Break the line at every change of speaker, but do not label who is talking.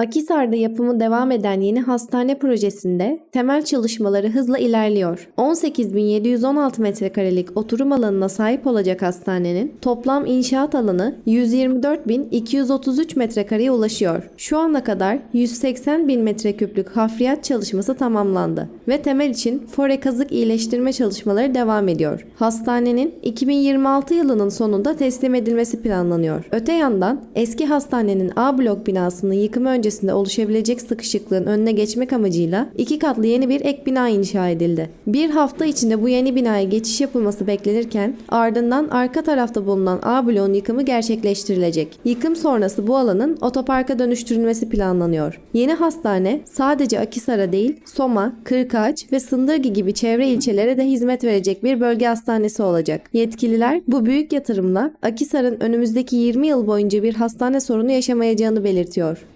Akisar'da yapımı devam eden yeni hastane projesinde temel çalışmaları hızla ilerliyor. 18.716 metrekarelik oturum alanına sahip olacak hastanenin toplam inşaat alanı 124.233 metrekareye ulaşıyor. Şu ana kadar 180.000 metreküplük hafriyat çalışması tamamlandı ve temel için fore kazık iyileştirme çalışmaları devam ediyor. Hastanenin 2026 yılının sonunda teslim edilmesi planlanıyor. Öte yandan eski hastanenin A blok binasının yıkımı öncesinde oluşabilecek sıkışıklığın önüne geçmek amacıyla iki katlı yeni bir ek bina inşa edildi. Bir hafta içinde bu yeni binaya geçiş yapılması beklenirken ardından arka tarafta bulunan A bloğun yıkımı gerçekleştirilecek. Yıkım sonrası bu alanın otoparka dönüştürülmesi planlanıyor. Yeni hastane sadece Akisar'a değil Soma, Kırkağaç ve Sındırgı gibi çevre ilçelere de hizmet verecek bir bölge hastanesi olacak. Yetkililer bu büyük yatırımla Akisar'ın önümüzdeki 20 yıl boyunca bir hastane sorunu yaşamayacağını belirtiyor.